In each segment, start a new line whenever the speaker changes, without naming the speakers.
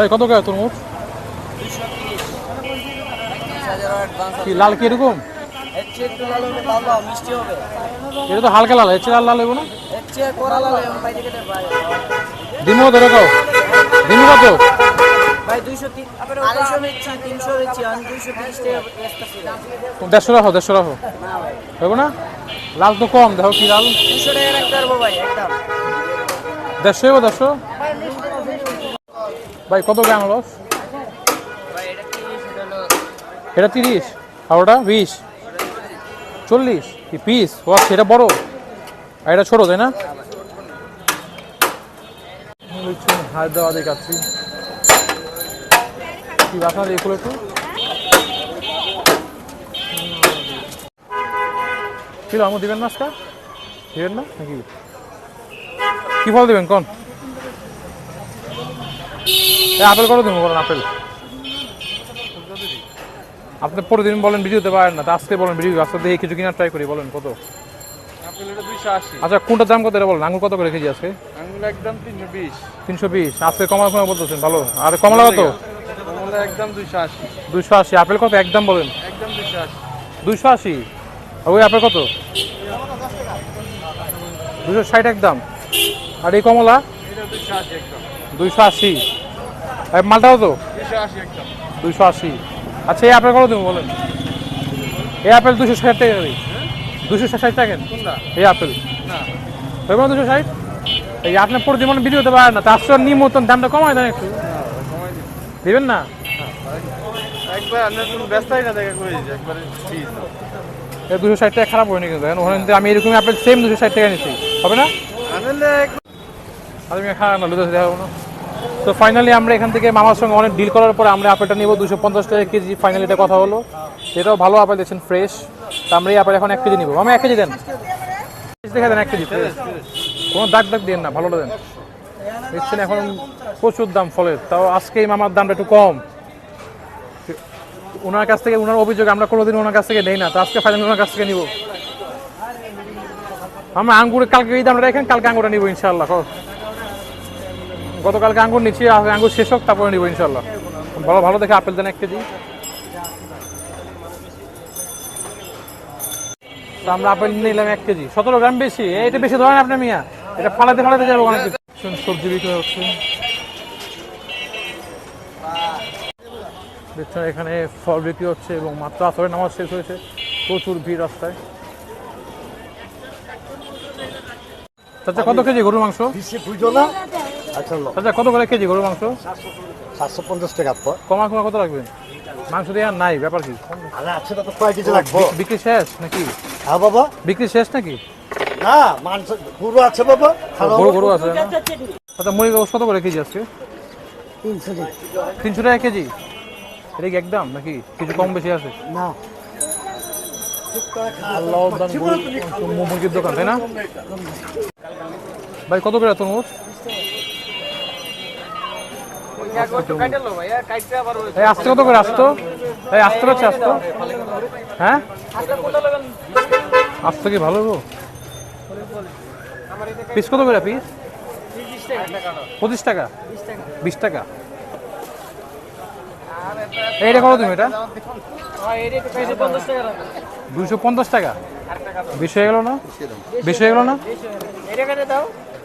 এই, কত করে তরমুজ কি, লাল কি এরকম? এটা তো হালকা লাল, এর লাল লাল না? দিমু ধরে কাও। দিমু কত? দেড়শো রাখো দেড়শো রাখো।
না?
লাল তো কম, দেখো কি লাল। দেড়শো দেড়শো? ভাই কত গ্রাম লস
এটা হলো
এটা তিরিশ আর ওটা বিশ। চল্লিশ? কি পিস ও এটা বড়। আর এটা ছোট তাই না? হায়দ্রাবাদে কাচ্ছি কি বাসনা দিয়ে খুলে একটু ছিল আমার দিবেন না আজকে দিবেন না? নাকি? কি ফল দেবেন কোন? আপেল কত দেবো বলেন আপেল? আপনি পরের দিন বলেন ভিডিও দিতে পারেন না আজকে বলেন ভিডিও আজকে দেখে কিছু কিনা ট্রাই করি বলেন কত? আচ্ছা কোনটার দাম কত এটা বলেন? আঙুর কত করে কেজি আজকে?
আঙুল একদম তিনশো বিশ।
তিনশো বিশ। আজকে কমলা কমলা বলতেছেন ভালো। আর কমলা কত?
কমলা একদম দুইশো আশি।
দুইশো আশি। আপেল কত? একদম বলেন।
একদম দুইশো আশি।
দুইশো আশি। আর ওই আপেল কত? দুশো ষাট একদম। আর এই কমলা?
দুইশো আশি একদম
দুইশো আশি আর মালটাও তো
দুইশো আশি
আচ্ছা এই আপেল কত দেবো বলেন? এই আপেল দুশো ষাট টাকা দিই দুশো ষাট টাকা এই আপেল।
না।
দুশো ষাট? এই আপনি প্রতি মনে ভিডিও দিতে পারেন না তার নিয়ে মতন দামটা কমায় দেন একটু। দিবেন না? দুশো ষাট টাকা খারাপ হয়নি কিন্তু ওখানে আমি এরকম আপেল সেম দুশো ষাট টাকা নিচ্ছি হবে না? আমি খারাপ না লুদে দেখাবো না। তো ফাইনালি আমরা এখান থেকে মামার সঙ্গে অনেক ডিল করার পরে আমরা আপেলটা নিব। দুশো পঞ্চাশ টাকা কেজি ফাইনালি এটা কথা হলো। এটাও ভালো আপেল দিচ্ছেন ফ্রেশ তো আমরা এই আপেল এখন এক কেজি নিবো। আমি এক কেজি দেন। দেখে দেন, এক কেজি fresh। কোনো দাগ দাগ দেন না, ভালোটা দেন। দেখছেন এখন প্রচুর দাম ফলের। তাও আজকে এই মামার দামটা একটু কম। ওনার কাছ থেকে, ওনার অভিযোগ আমরা কোনোদিন ওনার কাছ থেকে নেই না। তো আজকে ফাইনালি ওনার কাছ থেকে নিব। আমরা আঙ্গুরে কালকে এই দামটা রেখেন কালকে আঙ্গুরটা নিবো ইনশাল্লাহ। গতকালকে আঙ্গুর নিচ্ছি আঙ্গুর শেষ হোক তারপরে নিবো ইনশাল্লাহ ভালো ভালো দেখে আপেল দেন এক কেজি। আমরা আপেল নিলাম এক কেজি। সতেরো গ্রাম বেশি এটা বেশি ধরেন আপনি মিয়া। এটা ফালাতে ফালাতে যাব অনেক সবজি বিক্রি হচ্ছে। দেখছেন এখানে ফল বিক্রি হচ্ছে এবং মাত্র আসরের নামাজ শেষ হয়েছে। প্রচুর ভিড় রাস্তায়। চাচা কত কেজি গরুর মাংস?
আচ্ছা লো
কত করে কেজি গরুর মাংস?
সাতশো পঞ্চাশ টাকা
কমা কমা কত রাখবেন মাংস দিয়ে আর নাই ব্যাপার কি?
আছে তো কয় কেজি লাগবো।
বিক্রি শেষ নাকি?
হ্যাঁ বাবা।
বিক্রি শেষ নাকি?
না মাংস গরু আছে বাবা।
গরু গরু আছে আচ্ছা মুড়ি গোস কত করে কেজি আজকে? তিনশো টাকা। কেজি? এটা কি একদম নাকি? কিছু কম বেশি আছে?
না।
মুরগির দোকান তাই না? ভাই কত করে তরমুজ? এই আসতে কত করে আসতো? এই আসতে হচ্ছে আসতো? হ্যাঁ? আসতে কি ভালো গো? পিস কত করে পিস? পঁচিশ টাকা? বিশ টাকা। এইটা কত তুমি এটা। দুইশো পঞ্চাশ টাকা? বেশি হয়ে গেল না? বেশি হয়ে গেল। না?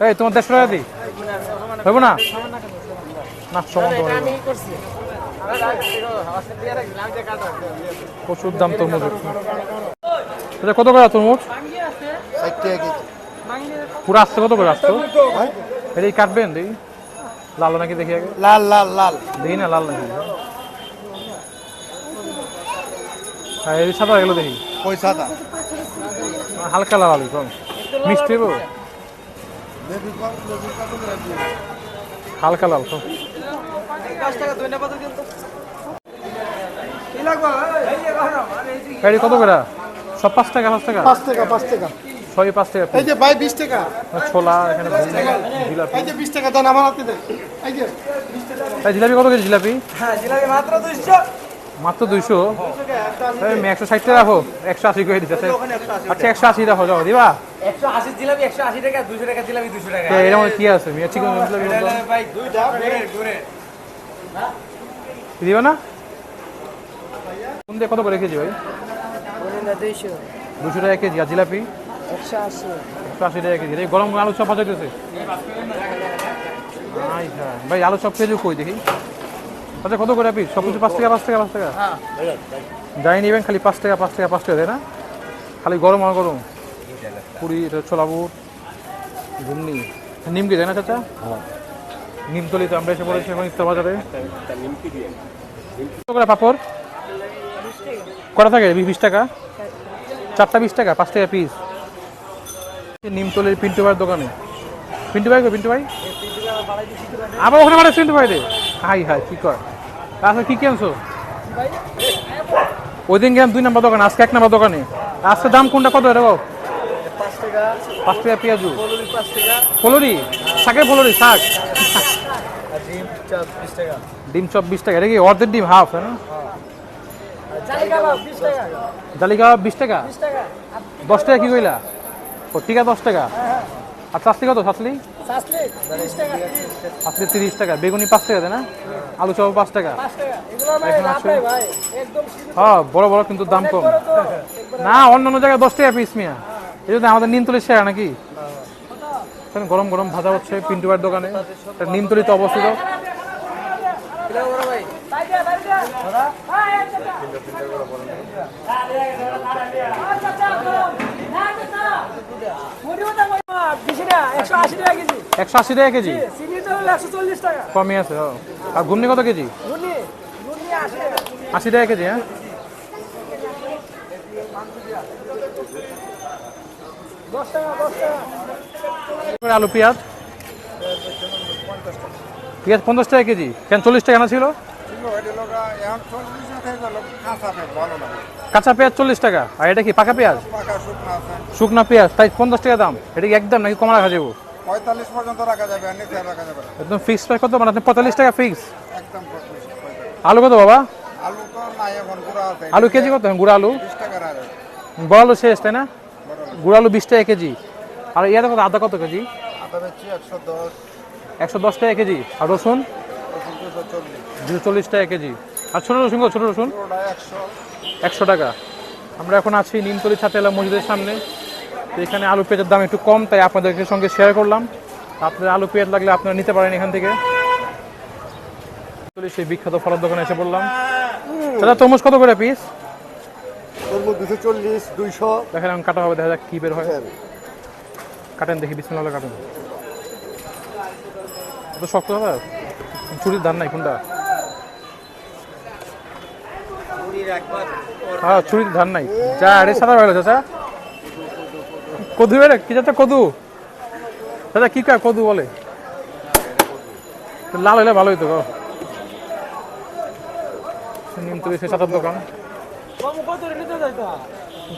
এই তোমার দেড়শো টাকা দিই হব না। না সমান। প্রচুর দাম তরমুজ আচ্ছা কত করে তরমুজ? পুরো আসতে কত করে আসতো এটাই কাটবেন দেখি লাল নাকি দেখি আগে?
লাল লাল লাল।
দেখি না লাল নাকি? হ্যাঁ এই সাদা এগুলো দেখি।
পয়সাটা
হালকা লাল আলু কম মিষ্টি হালকা লাল কম কত করে? সব পাঁচ টাকা পাঁচ টাকা?
পাঁচ টাকা পাঁচ টাকা।
ছয় পাঁচ টাকা
এই যে ভাই বিশ টাকা।
ছোলা এখানে জিলাপি।
এই যে বিশ টাকা দেন আমার হাতে দেন। এই যে।
এই জিলাপি কত কেজি জিলাপি?
হ্যাঁ জিলাপি মাত্র দুইশো।
মাত্র দুইশো? একশো ষাট টাকা রাখো একশো আশি করে দিচ্ছে আচ্ছা একশো আশি রাখো যাও দিবা?
একশো আশি জিলাপি একশো আশি টাকা দুশো টাকা জিলাপি দুশো টাকা।
তো এর মধ্যে কি আছে? চিকেন জিলাপি দিবে না? কোন দিয়ে কত করে কেজি ভাই?
দুইশো।
দুশো টাকা কেজি। আর জিলাপি?
একশো আশি।
একশো আশি টাকা কেজি। এই গরম আলু চপ হ্যাঁ। ভাই আলু চপ কেজি কই দেখি? আচ্ছা কত করে পিস? সব কিছু পাঁচ টাকা পাঁচ টাকা পাঁচ টাকা? যাই নিবেন খালি পাঁচ টাকা পাঁচ টাকা পাঁচ টাকা তাই না? খালি গরম আর গরম। পুরি এটা ছোলা বুট ঘুমনি নিমকি তাই না চাচা? নিমতলিতে আমরা এসে পড়েছি এখন ইফতার বাজারে। পাপড়? কটা থাকে? বিশ টাকা? চারটা বিশ টাকা পাঁচ টাকা পিস নিমতলির পিন্টু ভাইয়ের দোকানে। পিন্টু ভাই পিন্টু ভাই? আবার ওখানে মানে পিন্টু ভাই রে হাই হাই কি কর আচ্ছা কি কিনছো? ওই দিন গেলাম দুই নম্বর দোকানে আজকে এক নম্বর দোকানে। আজকে দাম কোনটা কত রে বাবু?
পাঁচ টাকা।
পাঁচ টাকা পেঁয়াজু।
পলুরি
ফলরি শাকের ফলরি শাক?
ডিম চাপ বিশ টাকা।
এটা কি অর্ধেক ডিম হাফ হ্যাঁ
জালি কাবাব বিশ টাকা।
দশ টাকা কি কইলা? ও টিকা দশ টাকা? আর চাষলি কত? চাষলি
শাসলি তিরিশ টাকা
চাষলি তিরিশ টাকা বেগুনি পাঁচ টাকা না? আলু চপ পাঁচ টাকা। হ্যাঁ বড় বড় কিন্তু দাম কম। না অন্য অন্য জায়গায় দশ টাকা পিস মিয়া। এই জন্য আমাদের নিমতলি শেয়ার নাকি? এখানে গরম গরম ভাজা হচ্ছে পিন্টু ভাইয়ের দোকানে নিমতলিতে অবস্থিত।
টাকা কেজি।
আছে। আর কত কেজি?
আশি টাকা
কেজি হ্যাঁ
দশ টাকা দশ টাকা
এরপরে আলু পেঁয়াজ। পেঁয়াজ পঞ্চাশ টাকা কেজি। কেন চল্লিশ টাকা না ছিল? কাঁচা পেঁয়াজ চল্লিশ টাকা। আর এটা কি পাকা পেঁয়াজ? শুকনা পেঁয়াজ। তাই পঞ্চাশ টাকা দাম। এটা কি একদম নাকি কমা রাখা যাব?
পঁয়তাল্লিশ পর্যন্ত রাখা যাবে আর নিচে আর রাখা যাবে
একদম ফিক্স প্রাইস কত? মানে আপনি পঁয়তাল্লিশ টাকা ফিক্স
একদম
আলু কত বাবা?
আলু তো নাই এখন পুরো আছে।
আলু কেজি কত? গুড়া আলু?
বিশ
শেষ তাই না? গুড় আলু বিশ টাকা কেজি। আর ইয়াতে কত আদা কত কেজি?
একশো দশ।
টাকা কেজি। আর রসুন?
দুশো চল্লিশ।
টাকা কেজি। আর ছোটো রসুন ছোটো রসুন?
একশো।
টাকা। আমরা এখন আছি নিমতলি ছাতে এলাম মসজিদের সামনে। তো এখানে আলু পেঁয়াজের দাম একটু কম তাই আপনাদেরকে সঙ্গে শেয়ার করলাম। আপনার আলু পেঁয়াজ লাগলে আপনারা নিতে পারেন এখান থেকে। সেই বিখ্যাত ফলের দোকানে এসে বললাম দাদা তরমুজ কত করে পিস
তরমুজ দুশো চল্লিশ দুইশো।
দেখেন এখন কাটা হবে দেখা যাক কী বের হয়। কাটেন দেখি বিসমিল্লাহ কাটেন। এত শক্ত চুরির ধান নাই কোনটা হ্যাঁ চুরির ধান নাই। যা আরে সাদা চাচা কদু বেড়ে কি যাচ্ছে কদু? দাদা কি কয় কদু বলে? লাল হইলে ভালো হইতো গো। নিমতলি সে সাতার দোকান
কম কত নিতে যাইতো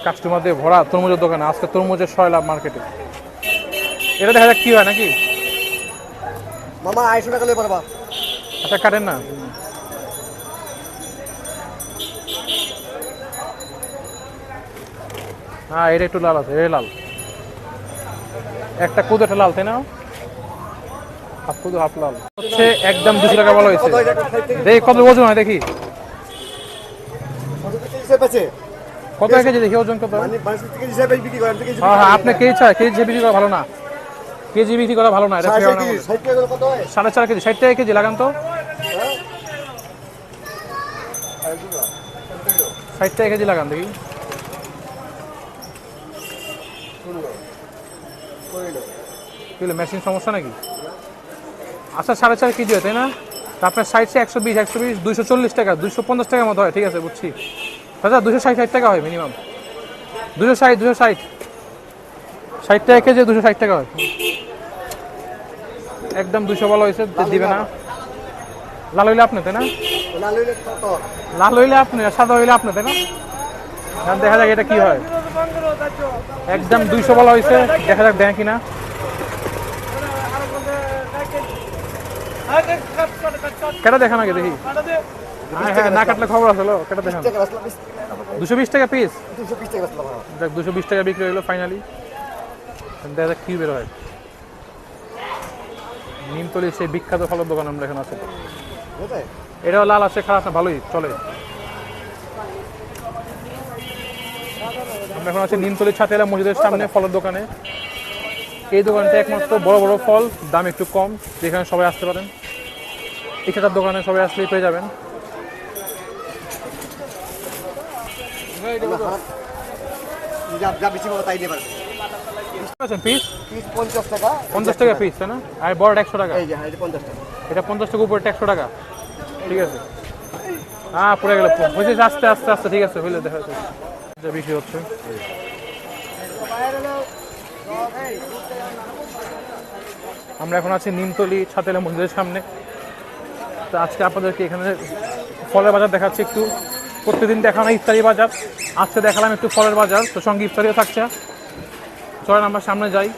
কাস্টমার দিয়ে ভরা তরমুজের দোকানে। আজকে তরমুজের ছয় লাভ মার্কেটে। এটা দেখা যাক কি হয় নাকি?
মামা আড়াইশো টাকা লে পারবা
আচ্ছা কাটেন না। হ্যাঁ এটা একটু লাল আছে লাল। একটা কুদু একটা লাল তাই না? হাফ কুদু হাফ লাল। হচ্ছে একদম দুশো টাকা বলা হয়েছে? দেখি কত ওজন হয় দেখি।
হিসেবে
কত কেজি দেখি ওজন কত?
মানে হিসাবে বিক্রি করেন
হ্যাঁ হ্যাঁ আপনি কেজি চাই কেজি বিক্রি করা ভালো না? কেজি বিক্রি করা ভালো না? এটা
কত হয়?
সাড়ে চার কেজি ষাট টাকা কেজি লাগান তো। ষাট টাকা কেজি লাগান দেখি। কি মেশিন সমস্যা নাকি? আচ্ছা সাড়ে চার কেজি হয় তাই না? আপনার সাইডসে একশো বিশ একশো বিশ দুইশো চল্লিশ টাকা দুইশো পঞ্চাশ টাকার মতো হয় ঠিক আছে বুঝছি। দাদা দুশো ষাট ষাট টাকা হয় মিনিমাম দুশো ষাট দুশো ষাট ষাট টাকা কেজি দুশো ষাট টাকা হয় একদম দুশো বলা হয়েছে দিবে না লাল হইলে আপনি তাই না
লাল হইলে কত
লাল হইলে আপনি আর সাদা হইলে আপনি তাই না দেখা যাক এটা কি হয় একদম দুইশো বলা হয়েছে দেখা যাক দেয় কিনা কেটা দেখা নাকি দেখি হ্যাঁ, হ্যাঁ, না কাটলে খবর আসলো কেটা দেখান।
টাকা
দুশো বিশ টাকা পিস দেখ দুশো বিশ টাকা বিক্রি হলো ফাইনালি দেখা যাক কি বের হয়। নিমতলির সেই বিখ্যাত ফলের দোকান আমরা এখানে আছে। এটাও লাল আছে খারাপ না ভালোই চলে। আমরা এখন আছি নিমতলি ছাতেলা মসজিদের সামনে ফলের দোকানে। এই দোকানটা একমাত্র বড় বড় ফল দাম একটু কম যেখানে সবাই আসতে পারেন। এছাড়ার দোকানে সবাই আসলেই পেয়ে যাবেন।
যা বেশি পাবো তাই নিয়ে পারবে
পিস
পিস পঞ্চাশ টাকা।
পঞ্চাশ টাকা পিস তাই না? আর একশো টাকা।
এই যে এটা পঞ্চাশ টাকা।
এটা পঞ্চাশ টাকা উপরে একশো টাকা। ঠিক আছে। হ্যাঁ পড়ে গেল। বুঝেছি আস্তে আস্তে আস্তে ঠিক আছে হইলে দেখা যাচ্ছে যা বেশি হচ্ছে। আমরা এখন আছি নিমতলি ছাতেলা মন্দিরের সামনে। তো আজকে আপনাদেরকে এখানে ফলের বাজার দেখাচ্ছি একটু। প্রতিদিন দেখানো ইফতারি বাজার। আজকে দেখালাম একটু ফলের বাজার তো সঙ্গে ইফতারিও থাকছে। চলেন আমরা সামনে যাই।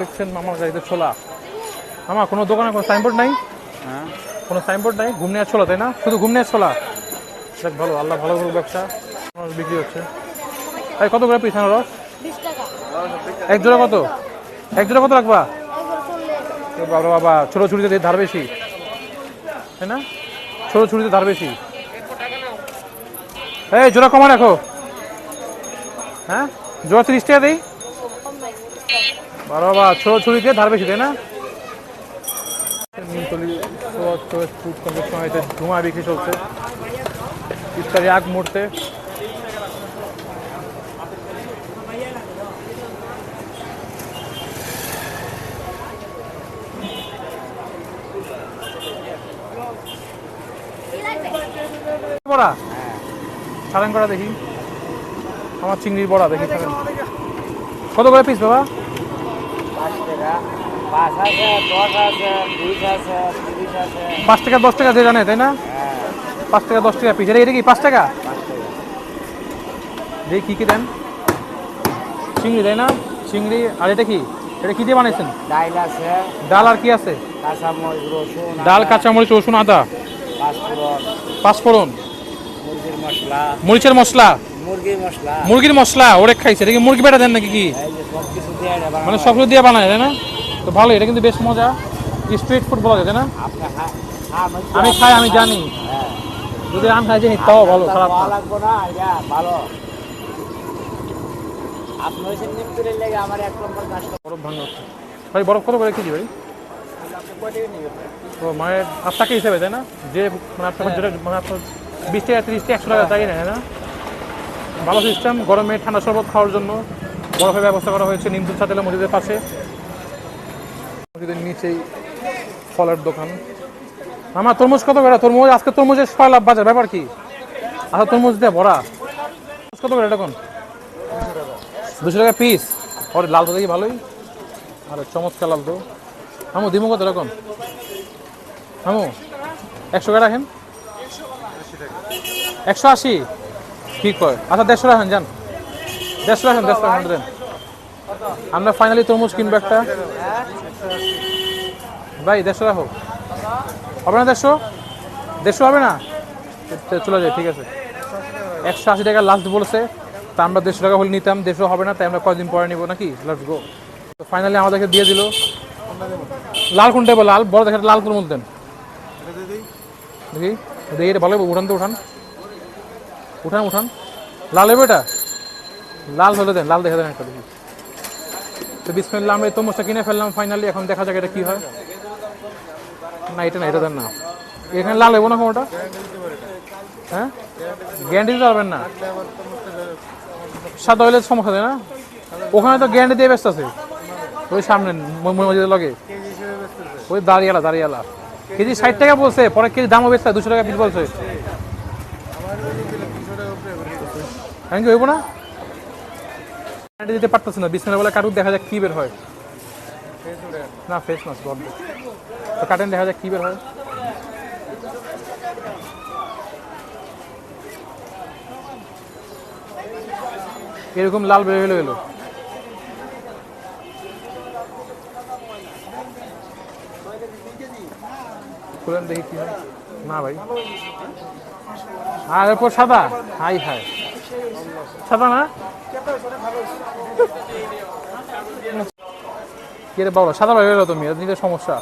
দেখছেন মামার গাড়িতে ছোলা। মামা কোনো দোকানে কোনো সাইনবোর্ড নাই?
হ্যাঁ।
কোনো সাইনবোর্ড নাই? ঘুম নেওয়ার ছোলা তাই না? শুধু ঘুম নেওয়ার ছোলা? দেখ ভালো আল্লাহ ভালো করুক ব্যবসা। বিক্রি হচ্ছে। এই কত করে পিছানো রস? এক জোড়া কত? এক জোড়া কত রাখবা? বাবা বাবা ছোটো ছুটিতে ধার বেশি। তাই না? ছোটো ছুরিতে ধার বেশি। এই, জোড়া কমা রাখো। হ্যাঁ? জোড়া তিরিশ টাকা দিই। বাবা বাবা ছোটো ছুরিতে ধার বেশি, তাই না? ফুড ধুমা বিক্রি চলছে। ইফতারি আগ মুহূর্তে। বড়া সারাং করা দেখি। আমার চিংড়ির বড়া দেখি কত করে পিস বাবা?
পাঁচ টাকা। দশ
পাঁচ টাকা দিয়ে জানে তাই না?
হ্যাঁ।
পাঁচ টাকা দশ টাকা পিস এটা কি পাঁচ টাকা?
পাঁচ
দেখি কী কী দেন। চিংড়ি তাই না? চিংড়ি আর এটা কি? এটা কি দিয়ে বানাইছেন?
ডাইল আছে।
ডাল আর কি আছে?
কাঁচামরিচ রসুন
ডাল কাঁচামরিচ রসুন আদা।
পাঁচফোড়ন
পাঁচফোড়ন
মুরগির মশলা
মরিচের মশলা?
মুরগির মশলা
ওরে খাইছে এটা কি মুরগি বেটা দেন নাকি কি? মানে
হয়।
সব কিছু দিয়ে বানায় তাই না? তো ভালো এটা কিন্তু বেশ মজা। স্ট্রিট ফুড বলা যায় না? আমি খাই আমি জানি।
হ্যাঁ।
যদি আমি খাই জানি তাও ভালো খারাপ
লাগবো না ভালো।
বরফ ভাঙা ভাই বরফ কত করে কেজি ভাই? তো আট টাকা হিসেবে তাই না? যে মানে আপনার যেটা মানে আপনার বিশ টাকা তিরিশ টাকা একশো টাকা তাই নেয় না? ভালো সিস্টেম গরমে ঠান্ডা শরবত খাওয়ার জন্য বরফের ব্যবস্থা করা হয়েছে নিমতুল ছাতেলা মসজিদের পাশে। মসজিদের নিচেই ফলের দোকান। আমার তরমুজ কত করে? তরমুজ আজকে তরমুজের ছয় লাভ বাজার ব্যাপার কি? আচ্ছা তরমুজ দিয়ে ভরা কত করে এটা কোন? দুশো টাকা পিস ওর লাল তো দেখি ভালোই। আরে চমৎকার লাল তো। আমু দিমু কত এরকম আমু একশো টাকা রাখেন। একশো আশি। ঠিক হয় আচ্ছা দেড়শো রাখেন যান। দেড়শো রাখেন দেড়শো রাখেন দেন। আমরা ফাইনালি তরমুজ কিনবো একটা। ভাই দেড়শো রাখো। হবে না দেড়শো? দেড়শো হবে না? চলে যায় ঠিক আছে। একশো আশি টাকা লাস্ট বলছে। তা আমরা দেড়শো টাকা হলে নিতাম দেড়শো হবে না তাই আমরা কয়েকদিন পরে নিবো নাকি? লেটস গো তো ফাইনালি আমাদেরকে দিয়ে দিল। লাল কোনটা লাল বড় দেখে লাল কোন দেন। দেখি দেখি এটা ভালো উঠান তো উঠান। উঠান উঠান। লাল হবে এটা? লাল হলে দেন, লাল দেখে দেন একটা তো বিসমিল্লা আমরা এই তরমুজটা কিনে ফেললাম ফাইনালি এখন দেখা যাক এটা কি হয়। না, এটা না, এটা দেন না। এখানে লাল হব না কোনোটা হ্যাঁ? গ্যারান্টি দিতে পারবেন না? সাদা হইলে সমস্যা দেয় না? ওখানে তো গ্যারান্টি দিয়ে ব্যস্ত আছে। ওই সামনে, ম- ম- মসজিদের লগে। ওই দাঁড়িয়ালা দাঁড়িয়ালা। কেজি ষাট টাকা বলছে, পরে কেজি দামও বেচছে, দুশো টাকা পিস বলছে। আমি হইব না? পারতেছে না কাটুক, দেখা যাক কি বের হয়। না ফ্রেশ মাছ বন্ধ। তো কাটেন, দেখা যাক কি বের হয়। এরকম লাল বের হলো এলো। দেখি কি হয়। না ভাই। আর এরপর সাদা? হাই হাই। সাদা না? কি রে বাবা সাদা হয়ে গেল তুমি এটা নিজের সমস্যা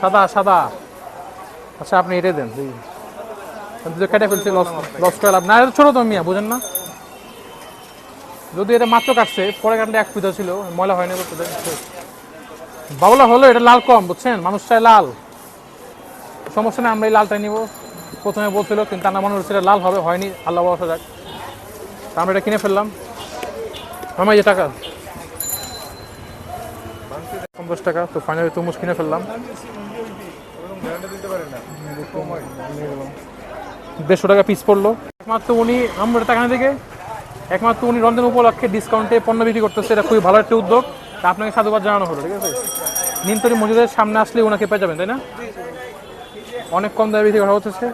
সাদা সাদা। আচ্ছা আপনি এটাই দেন কেটে ফেলছি লস লস করে লাভ না এটা ছোটো তো মিয়া বুঝেন না। যদি এটা মাত্র কাটছে পরে কাটলে এক পিতা ছিল ময়লা হয়নি তো তোদের। বাবলা হলো এটা লাল কম বুঝছেন? মানুষ চাই লাল। সমস্যা নেই আমরা এই লালটাই নিব। প্রথমে বলছিল কিন্তু আমার মনে হচ্ছিল লাল হবে হয়নি। আল্লাহ ভরসা যাক। আমরা এটা কিনে ফেললাম। আমার যে টাকা। পঞ্চাশ টাকা, তো ফাইনালি তরমুজ কিনে ফেললাম। দেড়শো টাকা পিস পড়ল। একমাত্র উনি আমরা টাকা থেকে, একমাত্র উনি রমজান উপলক্ষে ডিসকাউন্টে পণ্য বিক্রি করতেছে, এটা খুবই ভালো একটা উদ্যোগ। তা আপনাকে সাধুবাদ জানানো হলো, ঠিক আছে? নিমতরি মসজিদের সামনে আসলে ওনাকে পেয়ে যাবেন, তাই না? অনেক কম দামে বিক্রি করা হচ্ছে।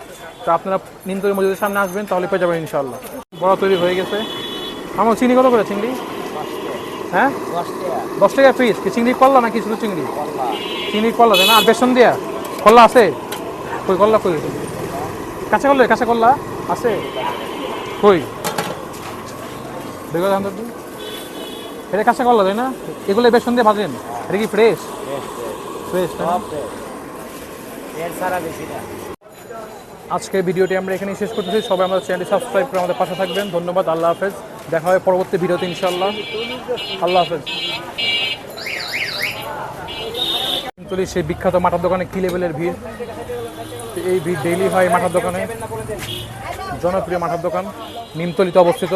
তো আপনারা নিমতরি মসজিদের সামনে আসবেন, তাহলে পেয়ে যাবেন ইনশাল্লাহ বড় তৈরি হয়ে গেছে। আমার চিংড়ি কত করে চিংড়ি? হ্যাঁ?
দশ টাকা
পিস কি চিংড়ি করলা নাকি শুধু চিংড়ি? চিংড়ি করলা না আর বেসন দিয়া? করলা আছে? কই করলা কই? কাঁচা করলে কাঁচা করলা আছে? কই? দেখো এটা কাঁচা করলা তাই না? এগুলো বেসন দিয়ে ভাজেন। এটা কি ফ্রেশ ফ্রেশ না। আজকের ভিডিওটি আমরা এখানেই শেষ করতেছি। সবাই আমাদের চ্যানেলটি সাবস্ক্রাইব করে আমাদের পাশে থাকবেন। ধন্যবাদ। আল্লাহ হাফেজ। দেখা হবে পরবর্তী ভিডিওতে ইনশাল্লাহ আল্লাহ হাফেজ। চলি সেই বিখ্যাত মাঠার দোকানে কি লেভেলের ভিড়? এই ভিড় ডেইলি হয় মাঠার দোকানে। জনপ্রিয় মাঠার দোকান, নিমতলিতে অবস্থিত।